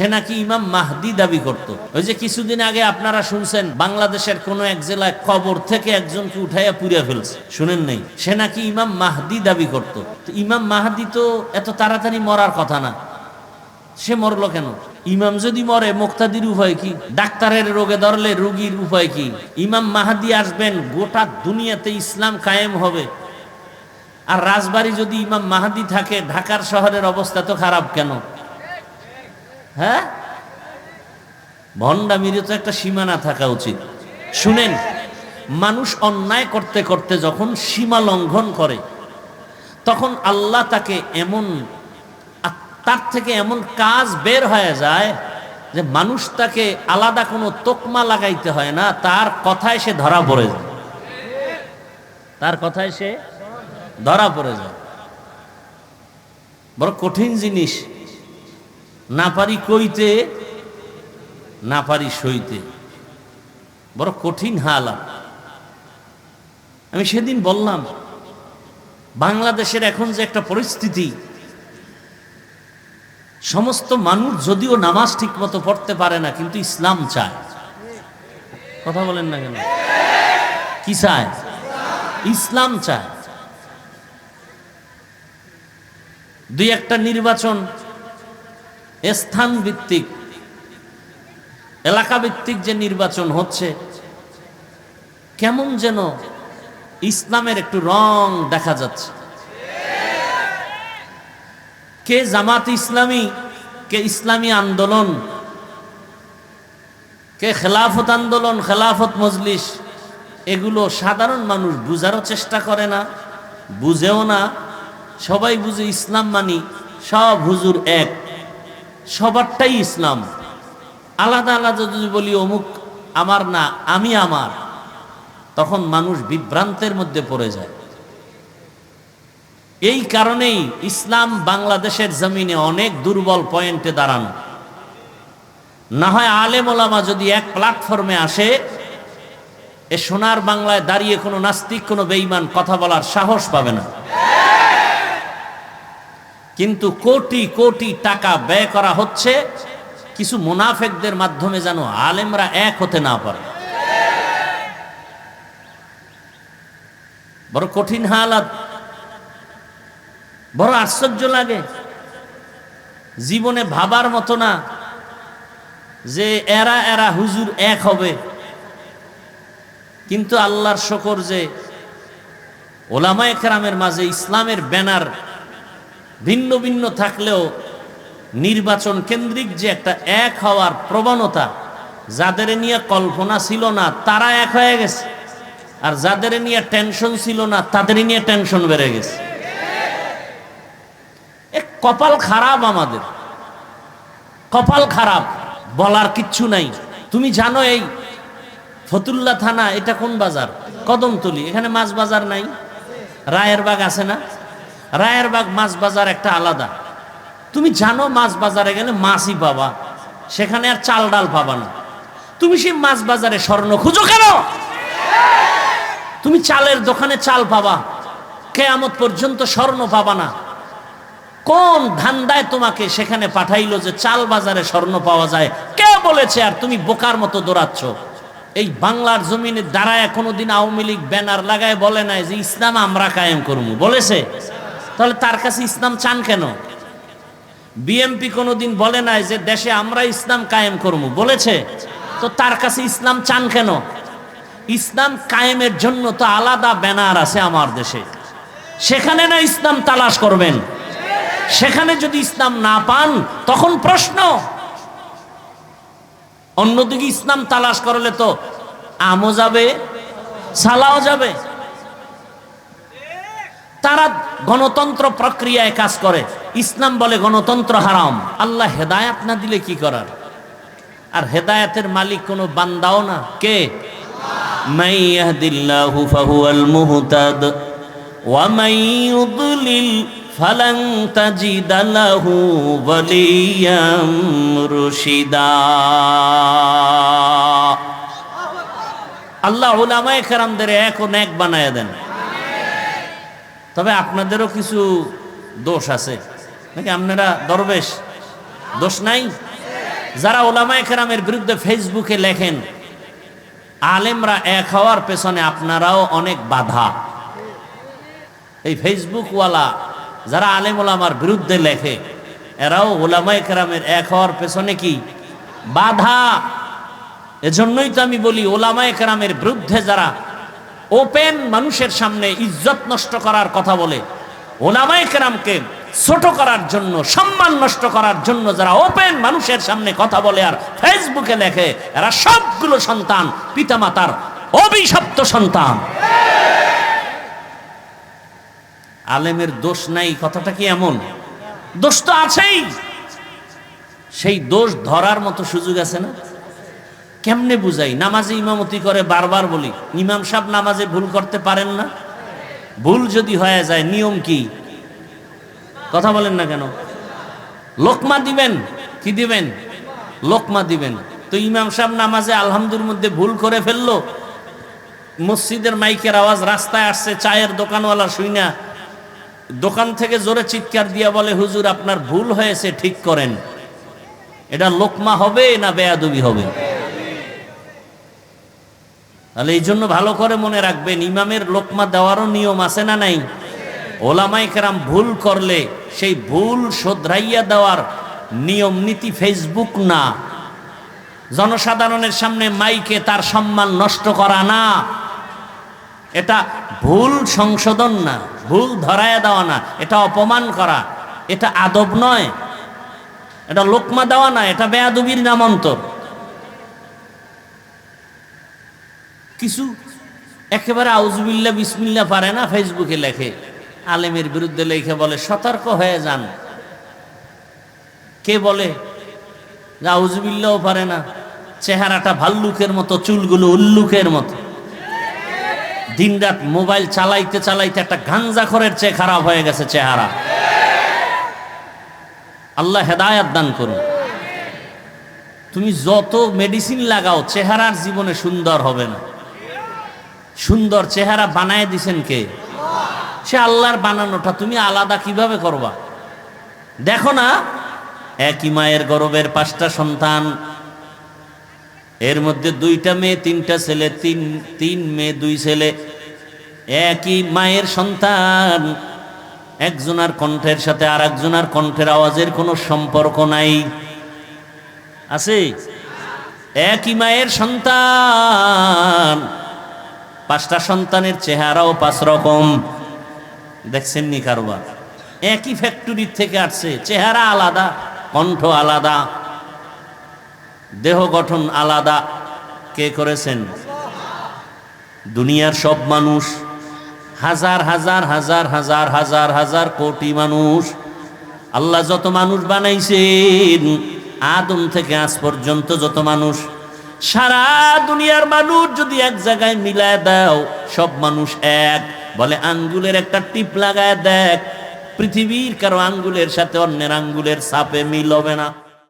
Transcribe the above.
সে নাকি ইমাম মাহদি দাবি করত। ওই যে কিছুদিন আগে আপনারা শুনছেন, বাংলাদেশের কোন এক জেলায় কবর থেকে একজনকে উঠাইয়া পুড়িয়া ফেলছে। শুনেন নাই? সে নাকি ইমাম মাহদি দাবি করত। ইমাম মাহদি তো এত তাড়াতাড়ি মরার কথা না। সে মরলো কেন? ইমাম যদি মরে, মুক্তাদির উপায় কি? ডাক্তারের রোগে ধরলে রোগীর উপায় কি? ইমাম মাহাদি আসবেন, গোটা দুনিয়াতে ইসলাম কায়েম হবে। আর রাজবাড়ি যদি ইমাম মাহাদি থাকে, ঢাকার শহরের অবস্থা তো খারাপ কেন? হ্যাঁ? ভণ্ডামিরে তো একটা সীমানা থাকা উচিত। শুনেন, মানুষ অন্যায় করতে করতে যখন সীমা লঙ্ঘন করে, তখন আল্লাহ তাকে এমন তার থেকে এমন কাজ বের হয়ে যায় যে মানুষ তাকে আলাদা কোনো তোকমা লাগাইতে হয় না, তার কথায় সে ধরা পড়ে যায়। তার কথায় সে ধরা পড়ে যায়। বড় কঠিন জিনিস। না পারি কইতে, না পারি সইতে। বড় কঠিন হালাত। আমি সেদিন বললাম, বাংলাদেশের এখন যে একটা পরিস্থিতি, সমস্ত মানুষ যদিও নামাজ ঠিক মতো পড়তে পারে না, কিন্তু ইসলাম চায়। কথা বলেন না কেন? কি চায়? ইসলাম চায়। দুই একটা নির্বাচন স্থান ভিত্তিক এলাকা ভিত্তিক যে নির্বাচন হচ্ছে, কেমন যেন ইসলামের একটু রং দেখা যাচ্ছে। কে জামাত ইসলামী, কে ইসলামী আন্দোলন, কে খেলাফত আন্দোলন, খেলাফত মজলিস, এগুলো সাধারণ মানুষ বুঝারও চেষ্টা করে না, বুঝেও না, সবাই বুঝে ইসলাম মানি, সব হুজুর এক। সবারটাই ইসলাম। আলাদা আলাদা যদি বলি, অমুক আমার না, আমি আমার, তখন মানুষ বিভ্রান্তের মধ্যে পড়ে যায়। এই কারণেই ইসলাম বাংলাদেশের জমিনে অনেক দুর্বল পয়েন্টে দাঁড়ানো। না হয় আলেম ওলামা যদি এক প্ল্যাটফর্মে আসে, এ সোনার বাংলায় দাঁড়িয়ে কোনো নাস্তিক, কোনো বেঈমান কথা বলার সাহস পাবে না। কিন্তু কোটি কোটি টাকা ব্যয় করা হচ্ছে, কিছু মুনাফেকদের মাধ্যমে যেন আলেমরা এক হতে না পারে। বড় কঠিন হালাত, বড় আশ্চর্য লাগে। জীবনে ভাবার মতো না যে এরা এরা হুজুর এক হবে। কিন্তু আল্লাহর শকর যে ওলামায় কেরামের মাঝে ইসলামের ব্যানার ভিন্ন ভিন্ন থাকলেও নির্বাচন কেন্দ্রিক যে একটা এক হওয়ার প্রবণতা, যাদের নিয়ে কল্পনা ছিল না, তারা এক হয়ে গেছে। আর যাদের নিয়ে টেনশন ছিল না, তাদের নিয়ে টেনশন বেড়ে গেছে। কপাল খারাপ আমাদের। কপাল খারাপ, বলার কিচ্ছু নাই। তুমি জানো এই ফতুল্লা থানা, এটা কোন বাজার? কদমতলি, এখানে মাছ বাজার নাই। রায়ের বাগ আছে না? রায়ের বাগ মাছ বাজার একটা আলাদা। তুমি জানো মাছ বাজারে গেলে মাছই পাবা, সেখানে আর চাল ডাল পাবা না। তুমি সেই মাছ বাজারে স্বর্ণ খুঁজো কেন? তুমি চালের দোকানে চাল পাবা, কেয়ামত পর্যন্ত স্বর্ণ পাবা না। কোন ধান্দায় তোমাকে সেখানে পাঠাইলো যে চাল বাজারে স্বর্ণ পাওয়া যায়? কে বলেছে আর তুমি বোকার মতো দৌড়াচ্ছ? এই বাংলার জমিনে দাঁড়ায় কোনোদিন আওয়ামী লীগ ব্যানার লাগায় বলে নাই যে ইসলাম আমরা কায়েম করব। বলেছে? তাহলে তার কাছে ইসলাম চান কেন? বিএমপি কোনোদিন বলে নাই যে দেশে আমরা ইসলাম কায়েম করব। বলেছে? তো তার কাছে ইসলাম চান কেন? ইসলাম কায়েমের জন্য তো আলাদা ব্যানার আছে আমার দেশে। সেখানে না ইসলাম তালাশ করবেন? সেখানে যদি ইসলাম না পান, তখন প্রশ্ন। অন্যদিকে ইসলাম তালাশ করলে তো আমও যাবে, সালাও যাবে। তারা গণতন্ত্র প্রক্রিয়ায় কাজ করে। ইসলাম বলে গণতন্ত্র হারাম। আল্লাহ হেদায়াত না দিলে কি করার? আর হেদায়াতের মালিক কোনো বান্দাও না। কে? আল্লাহ ওলামায় খেরামদের এখন এক বানায় দেন। তবে আপনাদেরও কিছু দোষ আছে। নাকি আপনারা দরবেশ? দোষ নাই? যারা ওলামায়ে কেরামের বিরুদ্ধে ফেসবুকে লেখেন, আলেমরা এক হওয়ার পেছনে আপনারাও অনেক বাধা। এই ফেসবুকওয়ালা যারা আলেম ওলামার বিরুদ্ধে লেখে, এরাও ওলামায়ে কেরামের এক হওয়ার পেছনে কি? বাধা! এজন্যই তো আমি বলি, ওলামায়ে কেরামের বিরুদ্ধে যারা ওপেন মানুষের সামনে ইজ্জত নষ্ট করার কথা বলে। ওলামায়ে কেরামকে ছোট করার জন্য, সম্মান নষ্ট করার জন্য যারা ওপেন মানুষের সামনে কথা বলে আর ফেসবুকে লেখে, এরা সবগুলো সন্তান, পিতামাতার অভিশপ্ত সন্তান। আলেমের দোষ নাই, কথাটা কি এমন? দোষ তো আছেই। সেই দোষ ধরার মতো সুযোগ আছে না? কেমনে বুঝাই? নামাজে ইমামতি করে বারবার বলি, ইমাম সাহেব নামাজে ভুল করতে পারেন না? ভুল যদি হয়ে যায়, নিয়ম কি? কথা বলেন না কেন? লোকমা দিবেন, কি দিবেন? লোকমা দিবেন। তো ইমাম সাহেব নামাজে আলহামদুর মধ্যে ভুল করে ফেলল। মসজিদের মাইকের আওয়াজ রাস্তায় আসছে, চায়ের দোকানওয়ালা শুই না দোকান থেকে জোরে চিৎকার দিয়া বলে, হুজুর, আপনার ভুল হয়েছে, ঠিক করেন। এটা লোকমা হবে না বেয়াদবি হবে? তাহলে এই জন্য ভালো করে মনে রাখবেন, ইমামের লোকমা দেওয়ারও নিয়ম আছে না নাই? ওলামাই কেরাম ভুল করলে সেই ভুল শোধরাইয়া দেওয়ার নিয়ম নীতি ফেসবুক না। জনসাধারণের সামনে মাইকে তার সম্মান নষ্ট করা না। এটা ভুল সংশোধন না, ভুল ধরায়া দেওয়া না, এটা অপমান করা, এটা আদব নয়। এটা লোকমা দেওয়া না, এটা বেয়াদুবির নামান্তর কিছু একেবারে আউজবিল্লা বিসমিল্লা পারে না, ফেসবুকে লেখে। আলেমের বিরুদ্ধে লেখে বলে, সতর্ক হয়ে যান। কে বলে? আউজবিল্লাও পারে না। চেহারাটা ভাল্লুকের মতো, চুলগুলো উল্লুকের মতো। দিনরাত মোবাইল চালাইতে চালাইতে একটা গাঞ্জাখরের চেয়ে খারাপ হয়ে গেছে চেহারা। আল্লাহ হেদায়াত দান করুন। তুমি যত মেডিসিন লাগাও, চেহারার জীবনে সুন্দর হবে না। সুন্দর চেহারা বানায় দিছেন কে? সে আল্লাহর বানানোটা তুমি আলাদা কীভাবে করবা? দেখো না, একই মায়ের গরবের পাঁচটা সন্তান। এর মধ্যে দুইটা মেয়ে, তিনটা ছেলে, তিন তিন মেয়ে, দুই ছেলে। একই মায়ের সন্তান। একজনার কণ্ঠের সাথে আর একজনার কণ্ঠের আওয়াজের কোনো সম্পর্ক নাই। আছে? একই মায়ের সন্তান। পাঁচটা সন্তানের চেহারাও পাঁচ রকম। দেখছেন নি কারবার? একই ফ্যাক্টরির থেকে আসছে, চেহারা আলাদা, কণ্ঠ আলাদা, দেহ গঠন আলাদা। কে করেছেন? দুনিয়ার সব মানুষ, হাজার হাজার হাজার হাজার হাজার হাজার কোটি মানুষ। আল্লাহ যত মানুষ বানাইছেন, আদম থেকে আজ পর্যন্ত যত মানুষ সারা দুনিয়ার মানুষ যদি এক জায়গায় মিলায় দাও, সব মানুষ এক। বলে আঙ্গুলের একটা টিপ লাগায় দেখ, পৃথিবীর কারও আঙ্গুলের সাথে অন্যের আঙ্গুলের সাপে মিল হবে না।